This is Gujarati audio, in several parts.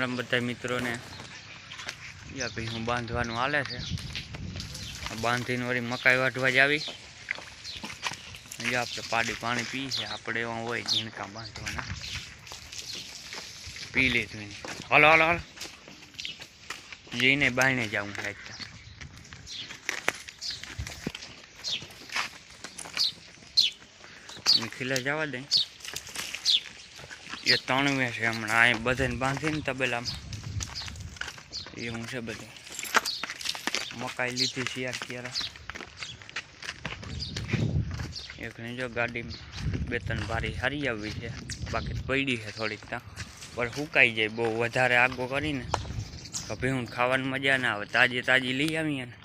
રામ બધા મિત્રોને યા ભાઈ હું બાંધવાનું હાલે છે. આ બાંધીને વળી મકાઈ વાટવા જ આવી. જે આપણે પાડી પાણી પી છે. આપણે એવા હોય ઝીણકા બાંધવાના. પી લીધું એને. હાલો હાલો હાલો. જઈને બાયણે જાઉં લાગતા ખીલે જવા દે. એ તણવે છે હમણાં અહીં બધાને બાંધીને તબેલામાં. એ હું છે બધી. મકાઈ લીધી છે યાર ક્યારે. એકની જો ગાડી બે ત્રણ ભારી હારી આવી છે. બાકી પડી છે થોડીક ત્યાં પણ સુકાઈ જાય, બહુ વધારે આગો કરીને. તો ભીહું ખાવાની મજા ના આવે. તાજી તાજી લઈ આવીએ ને,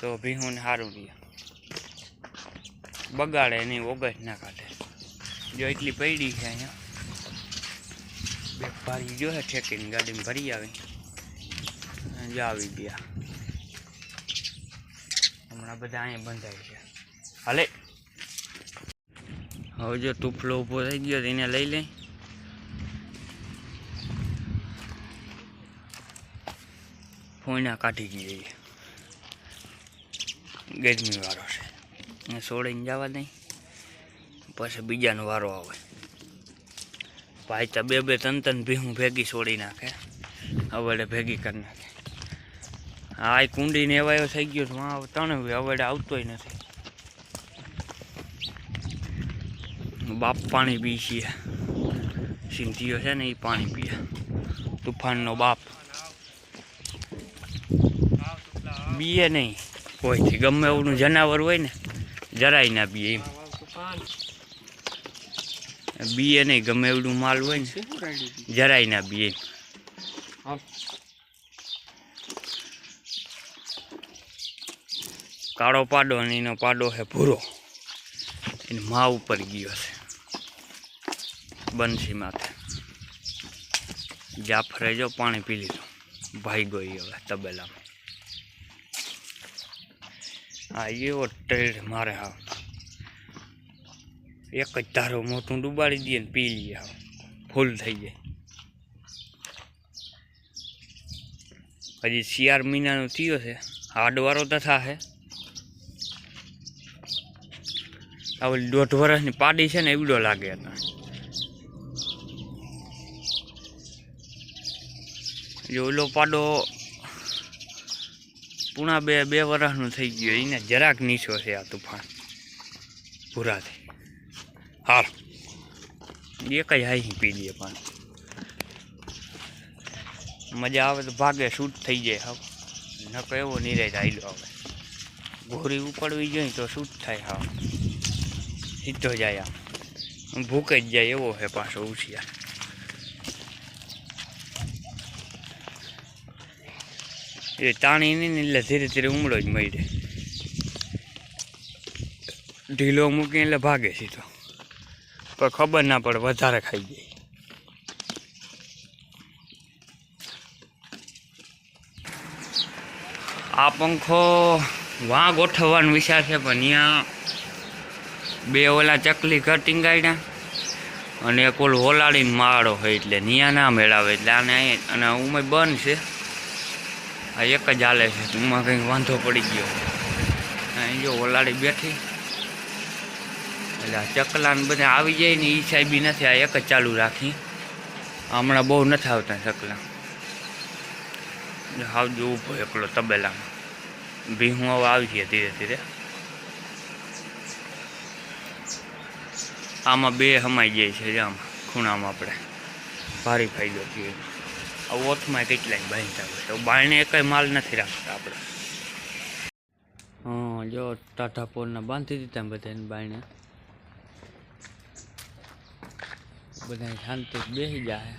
તો ભીહું સારું રહે. બગાડે નહીં ઓગસ્ટ ના કાઢે. જો એટલી પડી છે અહીંયા. બે ભારી જો છે ઠેકીને ગાડીમાં ભરી આવે. આવી ગયા. હમણાં બધા અહીંયા બંધાય છે હાલે. હવે જો ટુફલો ઊભો થઈ ગયો એને લઈ લઈ ફોઈના કાઢી જઈએ ગરમી વાળો છે. છોડીને જવા દઈ પછી બીજાનો વારો આવે. ભાઈ તો બે બે ત્રણ ત્રણ ભીહું ભેગી છોડી નાખે અવડે ભેગી કરી નાખે હા એ કુંડીને એવાયો થઈ ગયો છે વાં ત્રણ અવડે આવતોય નથી બાપ પાણી પી છીએ સિંધીઓ છે ને એ પાણી પીએ। તુફાનનો બાપ। બીએ નહીં, કોઈથી. ગમે એવું જનાવર હોય ને, જરાય ના બીએ એમ. બીએ નહીં, ગમે એવડું માલ હોય ને જરાય ના બીએ. કાળો પાડો અને એનો પાડો છે ભૂરો. એને મા ઉપર ગયો છે. બંસી માથે. જાફરે જો પાણી પી લીધું. ભાઈ ગઈ હવે તબેલામાં. આ એવો ટેડ મારે હા એક જ ધારો મોટું ડુબાડી દઈએ ને પી લઈએ ફૂલ થઈ જાય. હજી શિયાળ મહિનાનો થયો છે. હાડવારો તો થશે આ દોઢ વર્ષની પાડી છે ને એવડો લાગે હતા ઓલો પાડો પૂણા બે બે વર્ષનું થઈ ગયો. એને જરાક નીચો છે આ તુફાન. ભૂરાથી હાલ એક જ હાઈ પી લઈએ પાણી. મજા આવે તો ભાગે શૂટ થઈ જાય હવે. નકો એવો નિરાય આવેલો આવે ઘોરી ઉપડવી જોઈએ તો શૂટ થાય હા સીધો જાય આમ. ભૂકે જ જાય એવો છે પાછો ઉછિયા એ તાણી નહીં એટલે ધીરે ધીરે ઉમળો જ મળે ઢીલો મૂકીને એટલે ભાગે સીધો. પણ ખબર ના પડે, વધારે ખાઈ જાય આ પંખો વાં ગોઠવવાનો વિચાર છે, પણ અહીંયા બે ઓલા ચકલી ઘર ટીંગાડ્યા અને એક ઓલું હોલાડીને માળો હોય એટલે નિયા ના મેળાવે એટલે આને અને ઉમય બંધ છે. આ એક જ હાલે છે, ઉમાં કંઈક વાંધો પડી ગયો. અહીં જો ઓલાડી બેઠી. એટલે ચકલાને બધા આવી જાય ને એ સાહેબી નથી, આ એક જ ચાલુ રાખી. હમણાં બહુ નથી આવતા ચકલા. હાવજો ઊભો એકલો તબેલામાં. ભીહું હવે આવી છે ધીરે ધીરે. આમાં બે હમાઈ જાય છે આમાં, ખૂણામાં આપણે. ભારી ફાયદો થયો આ ઓથમાં કેટલાય બાંધતા હોય તો બાયણે કંઈ માલ નથી રાખતા આપણે. હા જો ટાટા પોલના બાંધી દીધા બધાને બાયણે બધા શાંતિ બેસી જાય.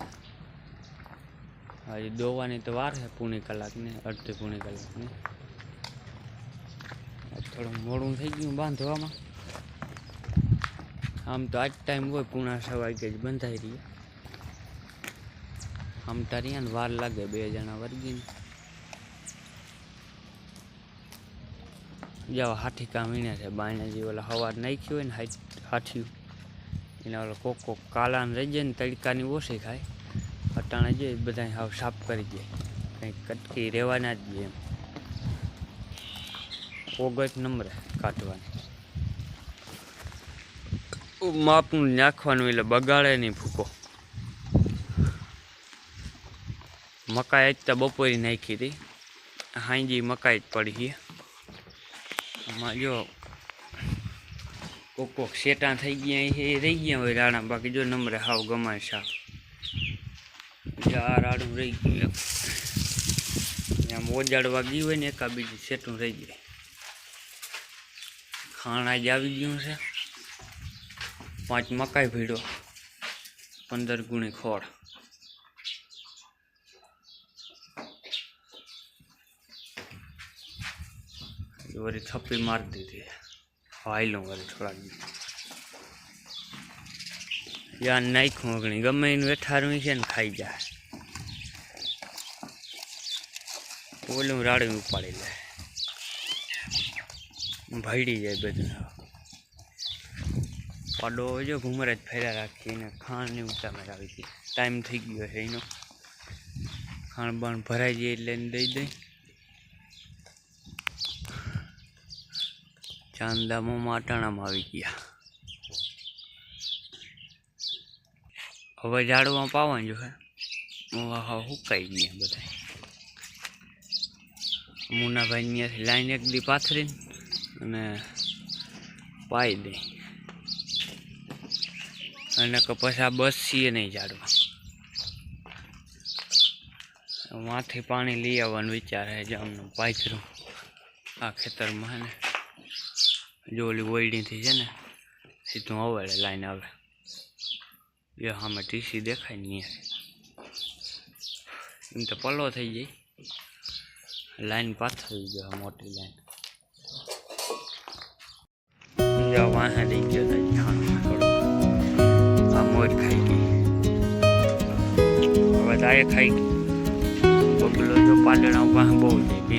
હજી દોવાની તો વાર છે પૂણી કલાકની, અડધી પૂણી કલાકની. આજ થોડું મોડું થઈ ગયું બાંધવામાં. આમ તો આજ ટાઈમ હોય પૂણા છ વાગે જ બંધાઈ રહી આમ તારી ને વાર લાગે બે જણા વર્ગીને. જાઓ હાથી કામ એને છે, બાયણે જે ઓલા હવાર નાખ્યું હોય ને હાથ હાથિયું એના ઓલો કોક કોક કાલા ને રહી જાય ને તડકાની ઓછી ખાય. અટાણે જે બધા હાવ સાફ કરી દે. કંઈક કટકી રહેવાના જ એમ. ઓગસ્ટ નંબરે કાઢવાની. માપનું નાખવાનું એટલે બગાડે નહીં ભૂકો. મકાઈ જ તો બપોરે નાખી હતી. હાંજી મકાઈ જ પડી છે. આમાં જો કોક કોક શેટા થઈ ગયા છે એ રહી ગયા હોય રાણા, બાકી જો નંબરે હાવ ગમાય સાફ આ રાડું રહી ગયું એક આમ ઓજાડવા ગયું હોય ને એકા બીજું શેટું રહી જાય. ખાણ આજ આવી ગયું છે. પાંચ મકાઈ ભીડો, પંદર ગુણી ખોળ. વળી થપ્પી મારી દીધી. હાઈલું વળી થોડાક યાર નાખ્યું અગણી, ગમે એનું વેઠારવી છે ને ખાઈ જાય ઓલું રાડું ઉપાડી લે. ભયડી જાય બધું. પાડો જો ઘુમરે જ ફેરા રાખીને ખાંડની ઉતામર આવી ગઈ ટાઈમ થઈ ગયો છે એનો. ખાણ બાણ ભરાઈ જાય એટલે દઈ દઈ. ચાંદામાં માટાણામાં આવી ગયા. હવે ઝાડવા પાવાનું જો હે. હા હુકાઈ ગયા બધા. મુનાભાઈ ત્યાંથી લાઈન એક દી પાથરીને અને પાઈ દે. અને કે પછી આ બસ છીએ નહીં ઝાડવા. માથી પાણી લઈ આવવાનું વિચાર છે જે અમને પાથરું આ ખેતરમાં ને. જો ઓલી ઓયડીથી છે ને, સીધું અવળે લાઈન આવે. એ સામે ટીસી દેખાય નહીં એમ તો પલો થઈ જાય લાઈન પાથરી ગયો મોટી લાઈન વાહે લઈ ગયો આ મોર ખાઈ ગઈ. હવે તારે ખાઈ ગઈ. બગલો જો બહુ જાય બે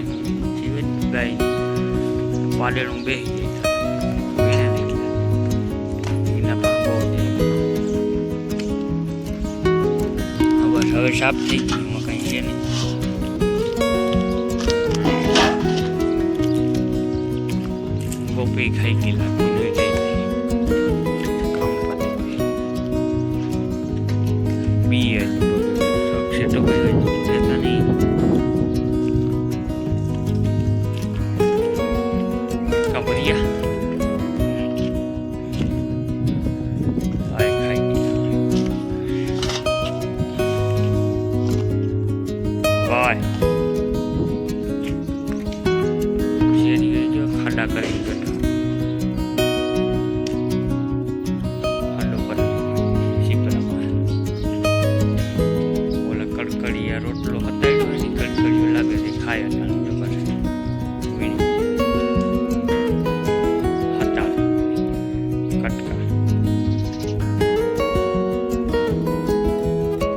બેસી જાય હવે સાપ છે એમાં કંઈ છે નહીં. ગોપી ખાઈ ગઈ ગઈ બાય